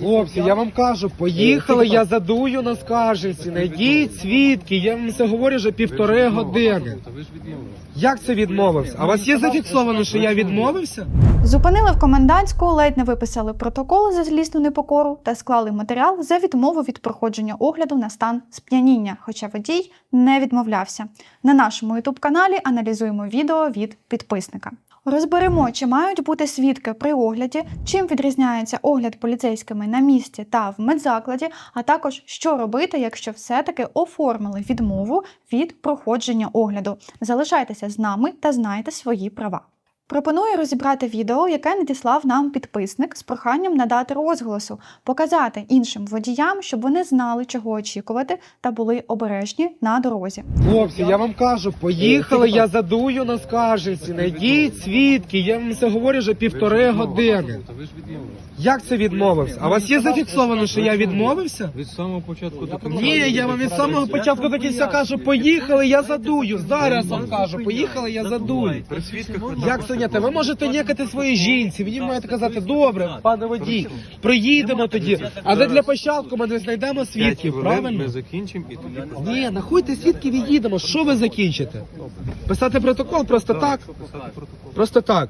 Хлопці, я вам кажу, поїхали, я задую на скарженці, найдіть свідки, я вам це говорю вже півтори години. Як це відмовився? А у вас є зафіксовано, що я відмовився? Зупинили в комендантську, ледь не виписали протокол за злісну непокору та склали матеріал за відмову від проходження огляду на стан сп'яніння, хоча водій не відмовлявся. На нашому ютуб-каналі аналізуємо відео від підписника. Розберемо, чи мають бути свідки при огляді, чим відрізняється огляд поліцейськими на місці та в медзакладі, а також що робити, якщо все-таки оформили відмову від проходження огляду. Залишайтеся з нами та знайте свої права. Пропоную розібрати відео, яке надіслав нам підписник з проханням надати розголосу, показати іншим водіям, щоб вони знали, чого очікувати, та були обережні на дорозі. Хлопці, я вам кажу, поїхали, я задую на скарженці, найдіть свідки, я вам це говорю вже півтори години. Як це відмовився? А у вас є зафіксовано, що я відмовився? Від самого початку до кінця. Ні, я вам від самого початку до кінця кажу, поїхали, я задую. Зараз вам кажу, поїхали, я задую. При свідках Як? Ви можете нікати своїй жінці. Мені маєте казати, добре, пане водій, приїдемо тоді. Але для початку ми не знайдемо свідків, правильно? Ми закінчимо і тоді Ні, нахуйте свідків і їдемо. Що ви закінчите? Писати протокол просто так? Просто так.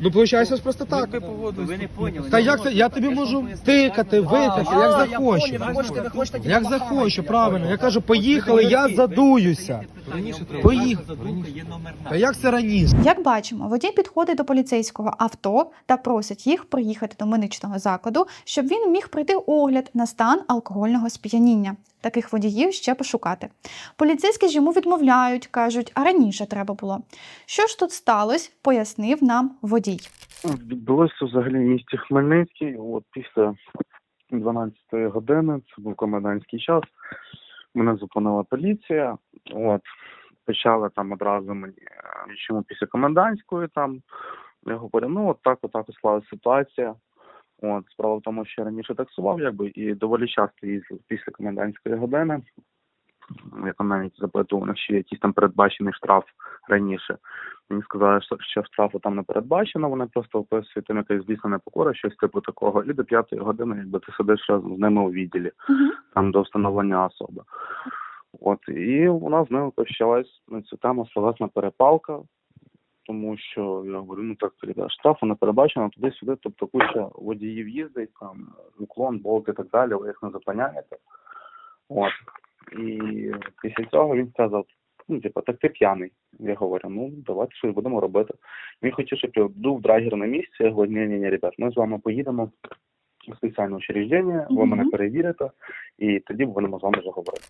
Ну, виходить, просто так. ви не поняли. Та як це? Я тобі можу тикати, викати, як захочу. Як захочу, правильно. Я кажу, поїхали, я задуюся. Раніше треба. Поїхали. є номер Та як це раніше? Як бачимо, водій підходить до поліцейського авто та просить їх приїхати до медичного закладу, щоб він міг пройти огляд на стан алкогольного сп'яніння. Таких водіїв ще пошукати. Поліцейські ж йому відмовляють, кажуть, а раніше треба було. Що ж тут сталося, пояснив нам водій. Відбулося взагалі в місті Хмельницький. От після 12 години, це був комендантський час. Мене зупинила поліція. От почали там одразу мені е, чому після комендантської там. Я говорю, ну от так, отак от склалася ситуація. От справа в тому, що я раніше таксував, якби і доволі часто їздив після комендантської години. Я там навіть запитував, на що якийсь там передбачений штраф раніше. Мені сказали, що, штрафу там не передбачено, вони просто описують там якась звісно непокора, щось типу такого. І до п'ятої години, якби ти сидиш разом з ними у відділі, там до встановлення особи. От і у нас з ними почалась на цю тему словесна перепалка, тому що я говорю, ну так ребят, штрафу не передбачено туди-сюди, тобто куча водіїв їздить, там уклон, болт і так далі, ви їх не зупиняєте. От. І після цього він сказав, ну, типу, так ти п'яний. Я говорю, ну давайте щось будемо робити. Він хотів, щоб я був драгер на місці. Я говорю, ні, ні, ні, ребят, ми з вами поїдемо в спеціальне учреждення, ви мене перевірите, і тоді будемо з вами заговорити.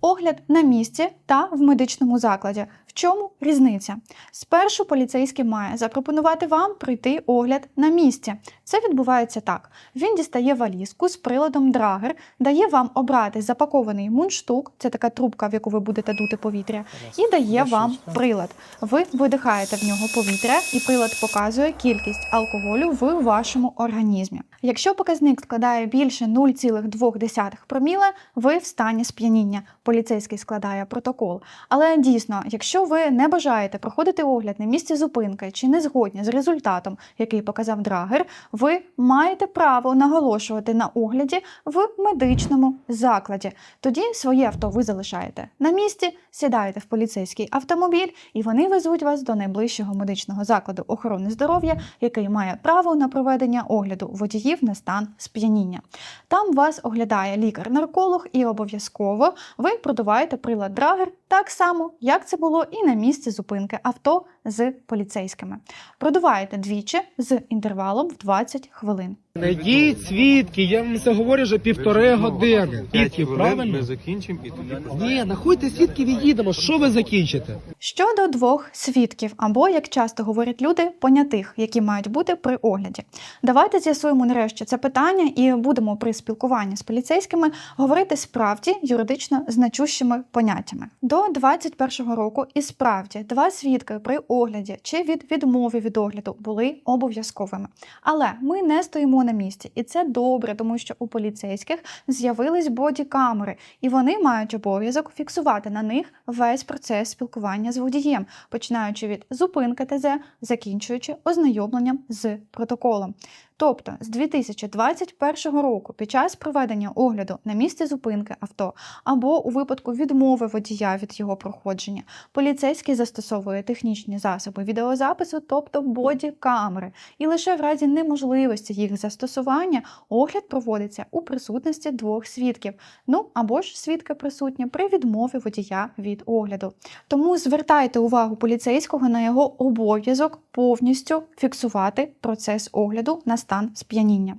Огляд на місці та в медичному закладі. В чому різниця? Спершу поліцейський має запропонувати вам пройти огляд на місці. Це відбувається так: він дістає валізку з приладом драгер, дає вам обрати запакований мундштук, це така трубка, в яку ви будете дути повітря, і дає вам прилад. Ви видихаєте в нього повітря, і прилад показує кількість алкоголю в вашому організмі. Якщо показник складає більше 0,2 проміле, ви в стані сп'яніння. Поліцейський складає протокол. Але дійсно, якщо ви не бажаєте проходити огляд на місці зупинки чи не згодні з результатом, який показав драгер, ви маєте право наголошувати на огляді в медичному закладі. Тоді своє авто ви залишаєте на місці, сідаєте в поліцейський автомобіль, і вони везуть вас до найближчого медичного закладу охорони здоров'я, який має право на проведення огляду водіїв на стан сп'яніння. Там вас оглядає лікар-нарколог, і обов'язково ви продуваєте прилад драгер так само, як це було і на місці зупинки авто з поліцейськими. Продуваєте двічі з інтервалом в 20 хвилин. Найдіть свідки, я вам це говорю вже півтори години. Свідків, Ми закінчимо і тоді Ні, нахуйте свідків і їдемо. Що ви закінчите? Щодо двох свідків, або, як часто говорять люди, понятих, які мають бути при огляді. Давайте з'ясуємо нарешті це питання і будемо при спілкуванні з поліцейськими говорити справді юридично значущими поняттями. До 21-го року і справді два свідки при огляді чи від відмови від огляду були обов'язковими. Але ми не стоїмо на місці, і це добре, тому що у поліцейських з'явились бодікамери, і вони мають обов'язок фіксувати на них весь процес спілкування з водієм, починаючи від зупинки ТЗ, закінчуючи ознайомленням з протоколом. Тобто з 2021 року під час проведення огляду на місці зупинки авто або у випадку відмови водія від його проходження, поліцейський застосовує технічні засоби відеозапису, тобто боді-камери, і лише в разі неможливості їх застосування огляд проводиться у присутності двох свідків, ну або ж свідка присутня при відмові водія від огляду. Тому звертайте увагу поліцейського на його обов'язок повністю фіксувати процес огляду на стан сп'яніння.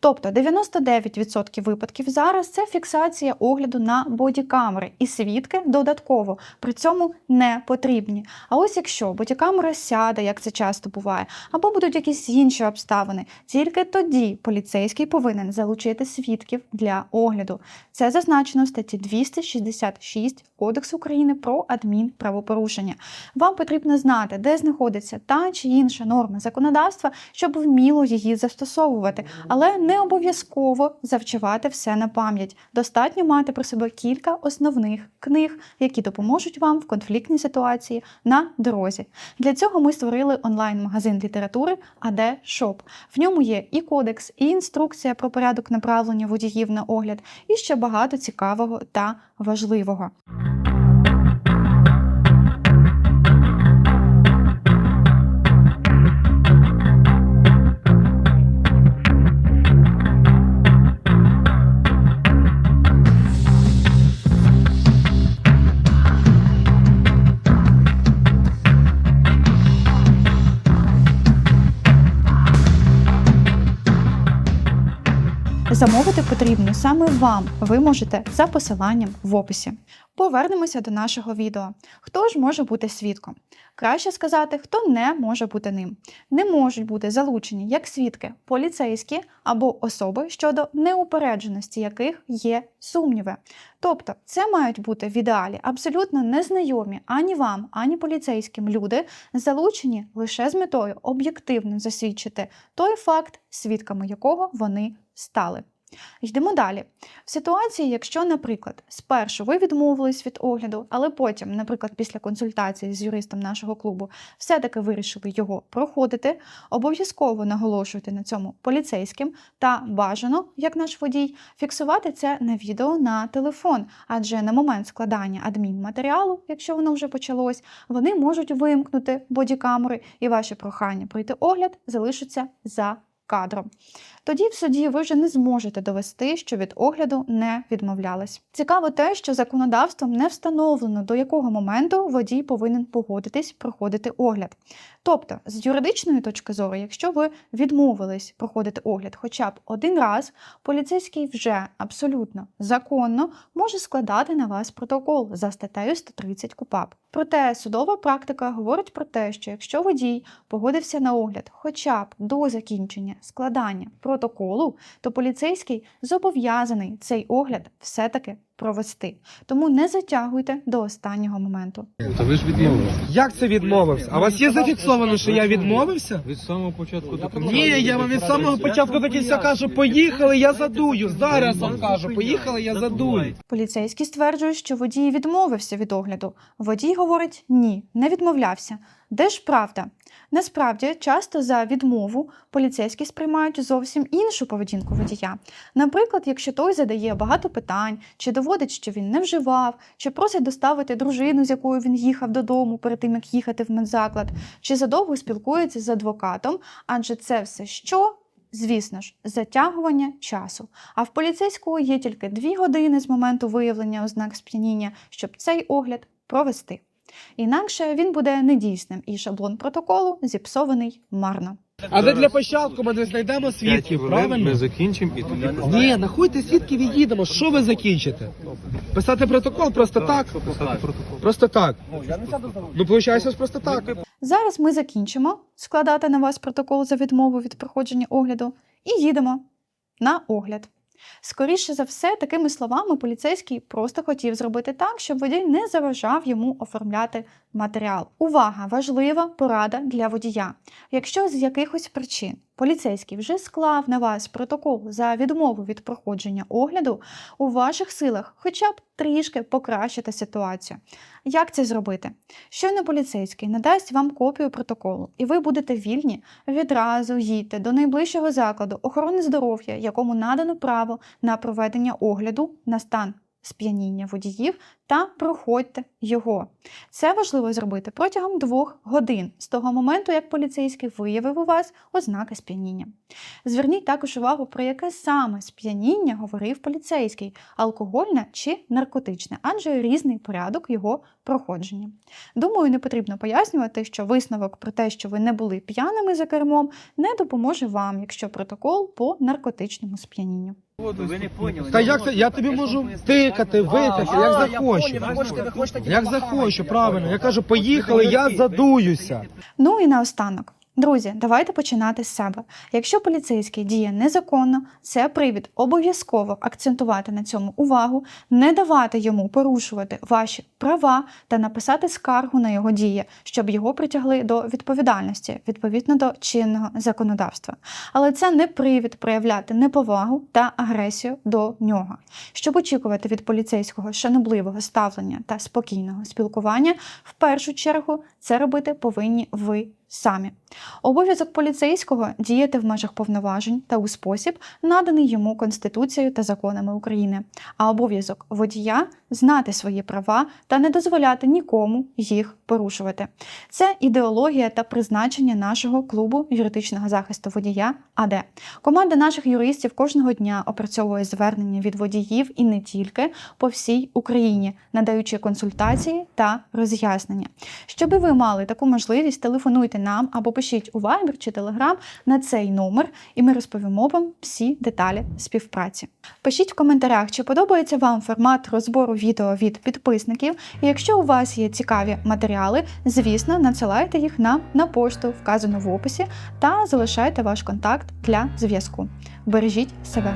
Тобто 99% випадків зараз це фіксація огляду на бодікамери, і свідки додатково при цьому не потрібні. А ось якщо бодікамера сяде, як це часто буває, або будуть якісь інші обставини, тільки тоді поліцейський повинен залучити свідків для огляду. Це зазначено в статті 266 Кодексу України про адмінправопорушення. Вам потрібно знати, де знаходиться та чи інша норма законодавства, щоб вміло її застосовувати, але не обов'язково завчувати все на пам'ять. Достатньо мати при себе кілька основних книг, які допоможуть вам в конфліктній ситуації на дорозі. Для цього ми створили онлайн-магазин літератури AD Shop. В ньому є і кодекс, і інструкція про порядок направлення водіїв на огляд, і ще багато цікавого та важливого. Замовити потрібно саме вам. Ви можете за посиланням в описі. Повернемося до нашого відео. Хто ж може бути свідком? Краще сказати, хто не може бути ним. Не можуть бути залучені як свідки поліцейські або особи, щодо неупередженості яких є сумніви. Тобто, це мають бути в ідеалі абсолютно незнайомі ані вам, ані поліцейським люди, залучені лише з метою об'єктивно засвідчити той факт, свідками якого вони стали. Йдемо далі. В ситуації, якщо, наприклад, спершу ви відмовились від огляду, але потім, наприклад, після консультації з юристом нашого клубу, все-таки вирішили його проходити, обов'язково наголошуйте на цьому поліцейським та бажано, як наш водій, фіксувати це на відео на телефон, адже на момент складання адмінматеріалу, якщо воно вже почалось, вони можуть вимкнути бодікамери, і ваші прохання пройти огляд залишаться за кадром. Тоді в суді ви вже не зможете довести, що від огляду не відмовлялись. Цікаво те, що законодавством не встановлено, до якого моменту водій повинен погодитись проходити огляд. Тобто, з юридичної точки зору, якщо ви відмовились проходити огляд хоча б один раз, поліцейський вже абсолютно законно може складати на вас протокол за статтею 130 КУПАП. Проте судова практика говорить про те, що якщо водій погодився на огляд хоча б до закінчення складання протоколу, то поліцейський зобов'язаний цей огляд все-таки провести. Тому не затягуйте до останнього моменту. Та ви ж відмовилися. Як це відмовився? А у вас є зафіксовано, що я відмовився? Від самого початку до кінця. Ні, я вам від самого початку до кінця кажу, поїхали, я задую. Зараз вам кажу, поїхали, я задую. Поліцейський стверджує, що водій відмовився від огляду. Водій говорить ні, не відмовлявся. Де ж правда? Насправді, часто за відмову поліцейські сприймають зовсім іншу поведінку водія. Наприклад, якщо той задає багато питань, чи доводить, що він не вживав, чи просить доставити дружину, з якою він їхав додому перед тим, як їхати в медзаклад, чи задовго спілкується з адвокатом, адже це все що? Звісно ж, затягування часу. А в поліцейського є тільки дві години з моменту виявлення ознак сп'яніння, щоб цей огляд провести. Інакше він буде недійсним і шаблон протоколу зіпсований марно. Але для початку ми не знайдемо свідків, правильно? Ми закінчимо і тоді Ні, нахуйте свідків і їдемо. Що ви закінчите? Писати протокол просто так? Просто так. Ну, виходить, просто так. Зараз ми закінчимо складати на вас протокол за відмову від проходження огляду і їдемо на огляд. Скоріше за все, такими словами поліцейський просто хотів зробити так, щоб водій не заважав йому оформляти матеріал. Увага! Важлива порада для водія. Якщо з якихось причин поліцейський вже склав на вас протокол за відмову від проходження огляду, у ваших силах хоча б трішки покращити ситуацію. Як це зробити? Щойно поліцейський надасть вам копію протоколу, і ви будете вільні відразу їдьте до найближчого закладу охорони здоров'я, якому надано право на проведення огляду на стан сп'яніння водіїв та проходьте його. Це важливо зробити протягом двох годин з того моменту, як поліцейський виявив у вас ознаки сп'яніння. Зверніть також увагу, про яке саме сп'яніння говорив поліцейський алкогольне чи наркотичне, адже різний порядок його проходження. Думаю, не потрібно пояснювати, що висновок про те, що ви не були п'яними за кермом, не допоможе вам, якщо протокол по наркотичному сп'янінню. Ви не поняли. Та як це? Я тобі можу тикати, викати, як захочу. Як захочу, правильно. Я кажу, поїхали, я задуюся. Ну і наостанок. Друзі, давайте починати з себе. Якщо поліцейський діє незаконно, це привід обов'язково акцентувати на цьому увагу, не давати йому порушувати ваші права та написати скаргу на його дії, щоб його притягли до відповідальності відповідно до чинного законодавства. Але це не привід проявляти неповагу та агресію до нього. Щоб очікувати від поліцейського шанобливого ставлення та спокійного спілкування, в першу чергу це робити повинні ви самі. Обов'язок поліцейського діяти в межах повноважень та у спосіб, наданий йому Конституцією та законами України, а обов'язок водія знати свої права та не дозволяти нікому їх порушувати. Це ідеологія та призначення нашого клубу юридичного захисту водія АД. Команда наших юристів кожного дня опрацьовує звернення від водіїв і не тільки по всій Україні, надаючи консультації та роз'яснення. Щоби ви мали таку можливість, телефонуйте нам або пишіть у Viber чи Telegram на цей номер, і ми розповімо вам всі деталі співпраці. Пишіть в коментарях, чи подобається вам формат розбору відео від підписників. І якщо у вас є цікаві матеріали, звісно, надсилайте їх нам на пошту, вказану в описі, та залишайте ваш контакт для зв'язку. Бережіть себе.